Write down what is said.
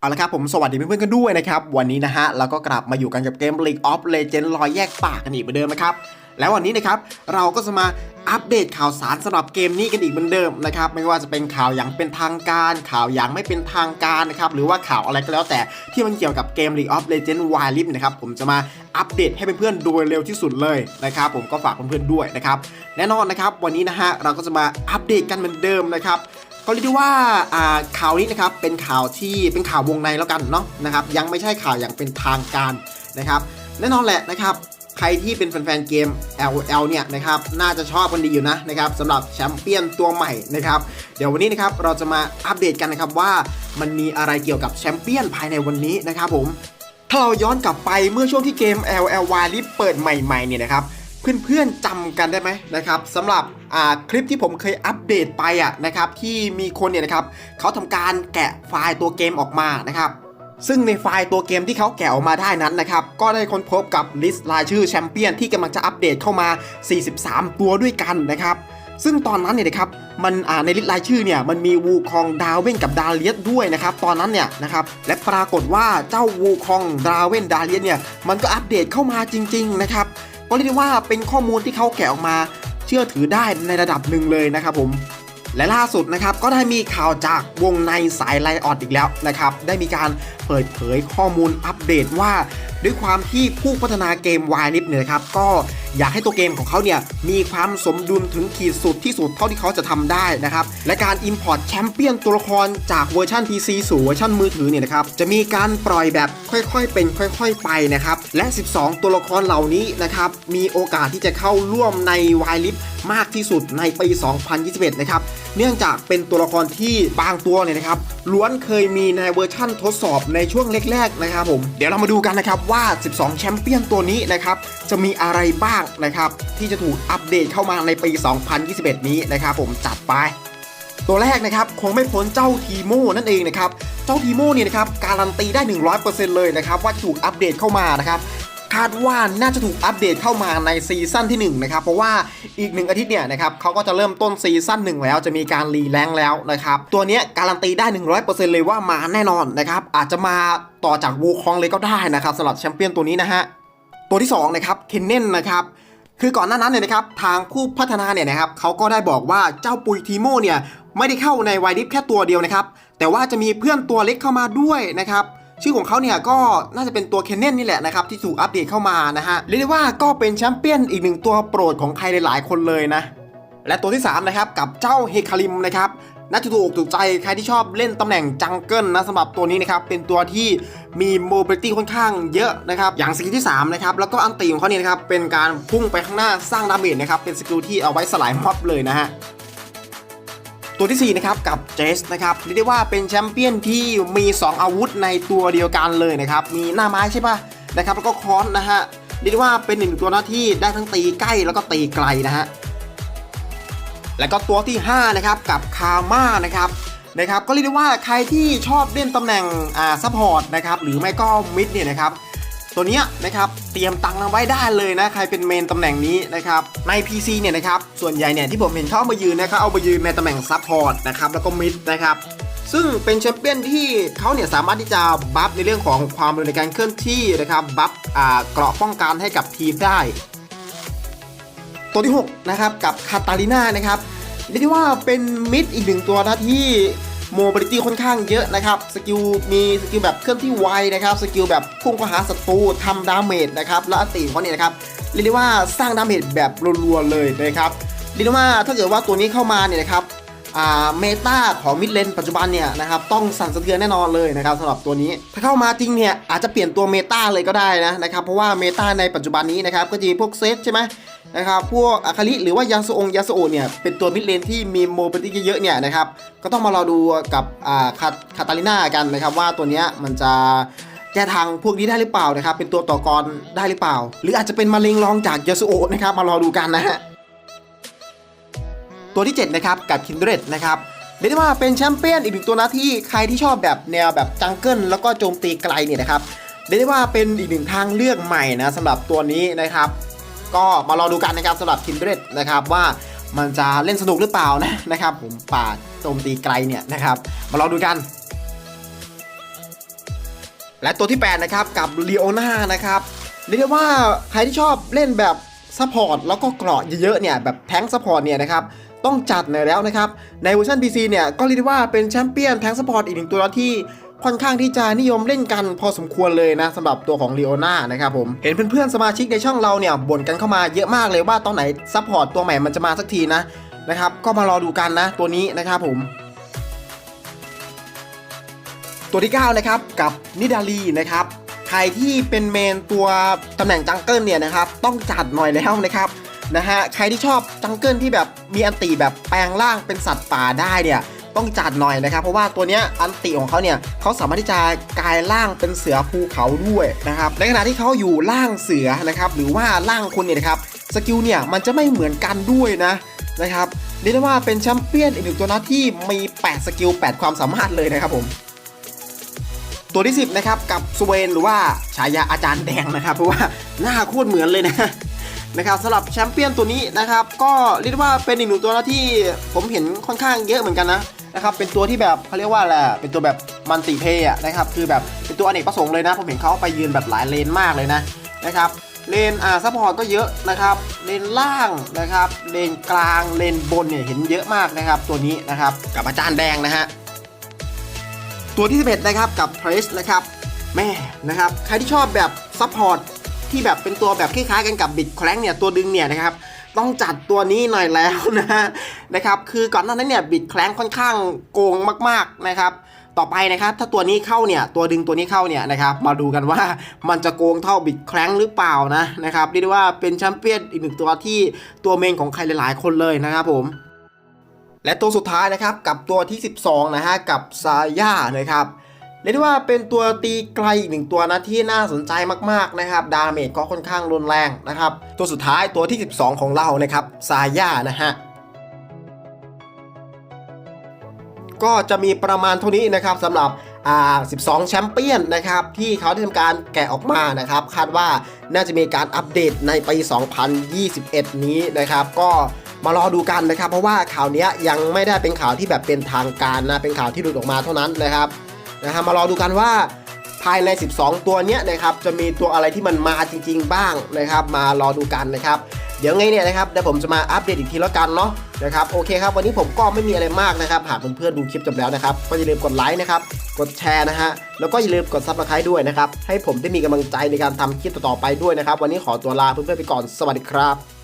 เอาละครับผมสวัสดีเพื่อนๆกันด้วยนะครับ วันนี้นะฮะเราก็กลับมาอยู่กันกับเกม League of Legends รอยแยกปากกันอีกเหมือนเดิมนะครับ แล้ววันนี้นะครับเราก็จะมาอัปเดตข่าวสารสำหรับเกมนี้กันอีกเหมือนเดิมนะครับไม่ว่าจะเป็นข่าวอย่างเป็นทางการ ข่าวอย่างไม่เป็นทางการนะครับหรือว่าข่าวอะไรก็แล้วแต่ที่มันเกี่ยวกับเกม League of Legends Wild Rift นะครับผมจะมาอัปเดตให้เพื่อนๆโดยเร็วที่สุดเลยนะครับผมก็ฝากเพื่อนๆด้วยนะครับแน่นอนนะครับวันนี้นะฮะเราก็จะมาอัปเดตกันเหมือนเดิมนะครับ ก็เรียกได้ว่าอ่าข่าวนี้นะครับเป็นข่าวที่เป็นข่าววงในแล้วกันเนาะนะครับยังไม่ใช่ข่าวอย่างเป็นทางการนะครับแน่นอนแหละนะครับใครที่เป็นแฟนๆเกม LOL เนี่ยนะครับน่าจะชอบกันดีอยู่นะนะครับสำหรับแชมเปี้ยนตัวใหม่นะครับเดี๋ยววันนี้นะครับเราจะมาอัปเดตกันนะครับว่ามันมีอะไรเกี่ยวกับแชมเปี้ยนภายในวันนี้นะครับผมถ้าเราย้อนกลับไปเมื่อช่วงที่เกม LL w i l เปิดใหม่ๆเนี่ยนะครับ เพื่อนๆจำกันได้ไหมนะครับสำหรับคลิปที่ผมเคยอัปเดตไปอะนะครับที่มีคนเนี่ยนะครับเขาทำการแกะไฟล์ตัวเกมออกมานะครับซึ่งในไฟล์ตัวเกมที่เขาแกะออกมาได้นั้นนะครับ ก็ได้ค้นพบกับลิสต์รายชื่อแชมเปี้ยนที่กำลังจะอัปเดตเข้ามา 43 ตัวด้วยกันนะครับ ซึ่งตอนนั้นเนี่ยนะครับ มันอ่าในลิสต์รายชื่อเนี่ย มันมีวูคองดาวเว่นกับดาเลียสด้วยนะครับ ตอนนั้นเนี่ยนะครับ และปรากฏว่าเจ้าวูคองดาวเว่นดาเลียสเนี่ย มันก็อัปเดตเข้ามาจริง ๆ นะครับ ก็เรียกได้ว่าเป็นข้อมูลที่เขาแกะออกมา เชื่อถือได้ในระดับหนึ่งเลยนะครับผมและล่าสุดนะครับก็ได้มีข่าวจากวงในสายไลออดอีกแล้วนะครับได้มีการเปิดเผยข้อมูลอัปเดตว่า ด้วยความที่ผู้พัฒนาเกมวายนิฟเนี่ยครับก็ อยากให้ตัวเกมของเขาเนี่ยมีความสมดุลถึงขีดสุดที่สุดเท่าที่เขาจะทำได้นะครับ และการ Import แชมเปี้ยนตัวละครจากเวอร์ชัน PC สู่เวอร์ชันมือถือเนี่ยนะครับจะมีการปล่อยแบบค่อยๆ เป็นค่อยๆ ไปนะครับ และ 12 ตัวละครเหล่านี้นะครับมีโอกาสที่จะเข้าร่วมในวายลิฟมากที่สุดในปี 2021 นะครับ เนื่องจากเป็นตัวละครที่บางตัวเนี่ยนะครับล้วนเคยมีในเวอร์ชั่นทดสอบในช่วงแรกๆนะครับผมเดี๋ยวเรามาดูกันนะครับว่า 12 แชมเปี้ยนตัวนี้นะครับจะมีอะไรบ้างนะครับที่จะถูกอัปเดตเข้ามาในปี 2021 นี้นะครับผมจัดไป ตัวแรกนะครับคงไม่พ้นเจ้าทีโมนั่นเองนะครับเจ้าทีโมเนี่ยนะครับการันตีได้ 100%เลยนะครับว่าถูกอัปเดตเข้ามานะครับคาดว่าน่าจะถูกอัปเดตเข้ามาในซีซั่นที่1นะครับเพราะว่าอีกหนึ่งอาทิตย์เนี่ยนะครับเขาก็จะเริ่มต้นซีซั่น1 แล้วจะมีการรีแรงแล้วนะครับตัวนี้การันตีได้ 100%เลยว่ามาแน่นอนนะครับอาจจะมาต่อจากวูคองเลยก็ได้นะครับสำหรับแชมเปี้ยนตัวนี้นะฮะ ตัวที่สองนะครับเคนเนนนะครับคือก่อนหน้านั้นเนี่ยนะครับทางผู้พัฒนาเนี่ยนะครับเขาก็ได้บอกว่าเจ้าปุยทีโมเนี่ยไม่ได้เข้าในไวดิฟแค่ตัวเดียวนะครับแต่ว่าจะมีเพื่อนตัวเล็กเข้ามาด้วยนะครับชื่อของเขาเนี่ยก็น่าจะเป็นตัวเคนเนนนี่แหละนะครับที่ถูกอัปเดตเข้ามานะฮะเรียกได้ว่าก็เป็นแชมเปี้ยนอีกหนึ่งตัวโปรดของใครหลายๆคนเลยนะและตัวที่3นะครับกับเจ้าเฮคาริมนะครับ น่าจะถูกถูกใจใครที่ชอบเล่นตำแหน่งจังเกิลนะสำหรับตัวนี้นะครับเป็นตัวที่มีโมบิลิตี้ค่อนข้างเยอะนะครับอย่างสกิลที่3นะครับแล้วก็อันตีของเขาเนี่ยนะครับเป็นการพุ่งไปข้างหน้าสร้างดาเมจนะครับเป็นสกิลที่เอาไว้สลายม็อบเลยนะฮะตัวที่ 4 นะครับ กับเจสนะครับเรียกได้ว่าเป็นแชมเปี้ยนที่มี 2 อาวุธในตัวเดียวกันเลยนะครับ มีหน้าไม้ใช่ปะนะครับ แล้วก็ค้อนนะฮะเรียกได้ว่าเป็นหนึ่งตัวหน้าที่ได้ทั้งตีใกล้แล้วก็ตีไกลนะฮะ แล้วก็ตัวที่ 5 นะครับ กับคาม่านะครับนะครับก็เรียกได้ว่าใครที่ชอบเล่นตำแหน่งอ่าซัพพอร์ตนะครับหรือไม่ก็มิดเนี่ยนะครับตัวนี้นะครับเตรียมตังค์เอาไว้ได้เลยนะใครเป็นเมนตำแหน่งนี้นะครับใน PC เนี่ยนะครับส่วนใหญ่เนี่ยที่ผมเห็นเขาเอามายืนนะครับเอามายืนในตำแหน่งซัพพอร์ตนะครับแล้วก็มิดนะครับซึ่งเป็นแชมเปี้ยนที่เขาเนี่ยสามารถที่จะบัฟในเรื่องของความเร็วในการเคลื่อนที่นะครับบัฟอ่าเกราะป้องกันให้กับทีมได้ ตัวที่ 6 นะครับ กับคาตาลิน่านะครับเรียกได้ว่าเป็นมิดอีกหนึ่งตัวนะที่โมบิลิตี้ค่อนข้างเยอะนะครับ สกิลมีสกิลแบบเคลื่อนที่ไวนะครับ สกิลแบบพุ่งเข้าหาศัตรูทำดาเมจนะครับ และอัติเขาเนี่ยนะครับ เรียกได้ว่าสร้างดาเมจแบบรัวๆเลยนะครับ เรียกได้ว่าถ้าเกิดว่าตัวนี้เข้ามาเนี่ยนะครับ เมตาของมิดเลนปัจจุบันเนี่ยนะครับต้องสั่นสะเทือนแน่นอนเลยนะครับสำหรับตัวนี้ ถ้าเข้ามาจริงเนี่ยอาจจะเปลี่ยนตัวเมตาเลยก็ได้นะนะครับเพราะว่าเมตาในปัจจุบันนี้นะครับก็จะมีพวกเซตใช่ไหมนะครับพวกอาคาริหรือว่ายาสองยาสโอเนี่ยเป็นตัวมิดเลนที่มีโมบิลิตี้เยอะๆเนี่ยนะครับก็ต้องมารอดูกับอ่าคาคาตาลิน่ากันนะครับว่าตัวเนี้ยมันจะแก้ทางพวกนี้ได้หรือเปล่านะครับเป็นตัวต่อกรได้หรือเปล่า หรืออาจจะเป็นมะเร็งรองจากยาสโอนะครับมารอดูกันนะฮะ ตัวที่ 7 นะครับ กับ Kindred นะครับเรียกได้ว่าเป็นแชมเปี้ยนอีกหนึ่งตัวนะที่ใครที่ชอบแบบแนวแบบจังเกิลแล้วก็โจมตีไกลเนี่ยนะครับเรียกได้ว่าเป็นอีกหนึ่งทางเลือกใหม่นะสำหรับตัวนี้นะครับ ก็มารอดูกันนะครับสำหรับ Kindred นะครับว่ามันจะเล่นสนุกหรือเปล่านะนะครับ ผมป่าโจมตีไกลเนี่ยนะครับ มารอดูกัน และตัวที่ 8 นะครับกับลีโอนานะครับเรียกได้ว่าใครที่ชอบเล่นแบบซัพพอร์ตแล้วก็เกราะเยอะๆเนี่ยแบบแทงซัพพอร์ตเนี่ยนะครับ ต้องจัดหน่อยแล้วนะครับ ในเวอร์ชัน PC เนี่ย ก็เรียกว่าเป็นแชมเปี้ยนแทงซัพพอร์ตอีกหนึ่งตัวที่ค่อนข้างที่จะนิยมเล่นกันพอสมควรเลยนะสำหรับตัวของลีโอน่านะครับผมเห็นเพื่อนๆสมาชิกในช่องเราเนี่ยบ่นกันเข้ามาเยอะมากเลยว่าตอนไหนซัพพอร์ตตัวใหม่มันจะมาสักทีนะนะครับก็มารอดูกันนะตัวนี้นะครับผม ตัวที่9นะครับกับนิดาลีนะครับใครที่เป็นเมนตัวตำแหน่งจังเกิลเนี่ยนะครับต้องจัดหน่อยแล้วนะครับ นะฮะใครที่ชอบจังเกิลที่แบบมีอันติแบบแปลงร่างเป็นสัตว์ป่าได้เนี่ยต้องจัดหน่อยนะครับ เพราะว่าตัวเนี้ยอันติของเขาเนี่ยเขาสามารถที่จะกลายร่างเป็นเสือภูเขาด้วยนะครับในขณะที่เขาอยู่ร่างเสือนะครับหรือว่าร่างคนเนี่ยนะครับสกิลเนี่ยมันจะไม่เหมือนกันด้วยนะนะครับเรียกได้ว่าเป็นแชมเปี้ยนอีกหนึ่งตัวนะที่มี 8 สกิล 8 ความสามารถเลยนะครับผมตัวที่ 10 นะครับ กับสเวนหรือว่าฉายาอาจารย์แดงนะครับ เพราะว่าหน้าโคตรเหมือนเลยนะ นะครับสำหรับแชมเปี้ยนตัวนี้นะครับ ก็เรียกว่าเป็นอีกหนึ่งตัวที่ผมเห็นค่อนข้างเยอะเหมือนกันนะนะครับเป็นตัวที่แบบเขาเรียกว่าอะไรอะเป็นตัวแบบมันติเพย์นะครับคือแบบเป็นตัวอเนกประสงค์เลยนะ ผมเห็นเขาไปยืนแบบหลายเลนมากเลยนะนะครับเลนอ่าซัพพอร์ตก็เยอะนะครับ เลนล่างนะครับ เลนกลางเลนบนเนี่ยเห็นเยอะมากนะครับ ตัวนี้นะครับกับอาจารย์แดงนะฮะตัวที่11นะครับกับ p r e s นะครับแม่นะครับใครที่ชอบแบบซัพพอร์ต ที่แบบเป็นตัวแบบคล้ายๆกันกับบิดแคลงเนี่ยตัวดึงเนี่ยนะครับต้องจัดตัวนี้หน่อยแล้วนะนะครับคือก่อนหน้านั้นเนี่ยบิดแคลงค่อนข้างโกงมากๆนะครับต่อไปนะครับถ้าตัวนี้เข้าเนี่ยตัวดึงตัวนี้เข้าเนี่ยนะครับมาดูกันว่ามันจะโกงเท่าบิดแคลงหรือเปล่านะนะครับเรียกได้ว่าเป็นแชมเปี้ยนอีกหนึ่งตัวที่ตัวเมนของใครหลายๆ คนเลยนะครับผมและตัวสุดท้ายนะครับกับตัวที่ 12นะฮะกับซาย่านะครับ เรียกได้ว่าเป็นตัวตีไกลอีกหนึ่งตัวนะที่น่าสนใจมากๆนะครับ ดาเมจก็ค่อนข้างรุนแรงนะครับ ตัวสุดท้ายตัวที่ 12 ของเรานะครับซาย่านะฮะก็จะมีประมาณเท่านี้นะครับสำหรับอ่า12 แชมเปี้ยนนะครับที่เขาได้ทำการแกะออกมานะครับคาดว่าน่าจะมีการอัปเดตในปี 2021 นี้นะครับ ก็มารอดูกันนะครับ เพราะว่าข่าวนี้ยังไม่ได้เป็นข่าวที่แบบเป็นทางการนะเป็นข่าวที่หลุดออกมาเท่านั้นนะครับ นะฮะมารอดูกันว่าภายใน 12 ตัวเนี้ยนะครับจะมีตัวอะไรที่มันมาจริง ๆ บ้างนะครับ มารอดูกันนะครับ เดี๋ยวไงเนี่ยนะครับเดี๋ยวผมจะมาอัปเดตอีกทีแล้วกันเนาะนะครับโอเคครับวันนี้ผมก็ไม่มีอะไรมากนะครับหากเพื่อนๆดูคลิปจบแล้วนะครับ ก็อย่าลืมกดไลค์นะครับกดแชร์นะฮะแล้วก็อย่าลืมกดซับสไครต์ด้วยนะครับให้ผมได้มีกำลังใจในการทำคลิปต่อๆไปด้วยนะครับ วันนี้ขอตัวลาเพื่อนๆไปก่อนสวัสดีครับ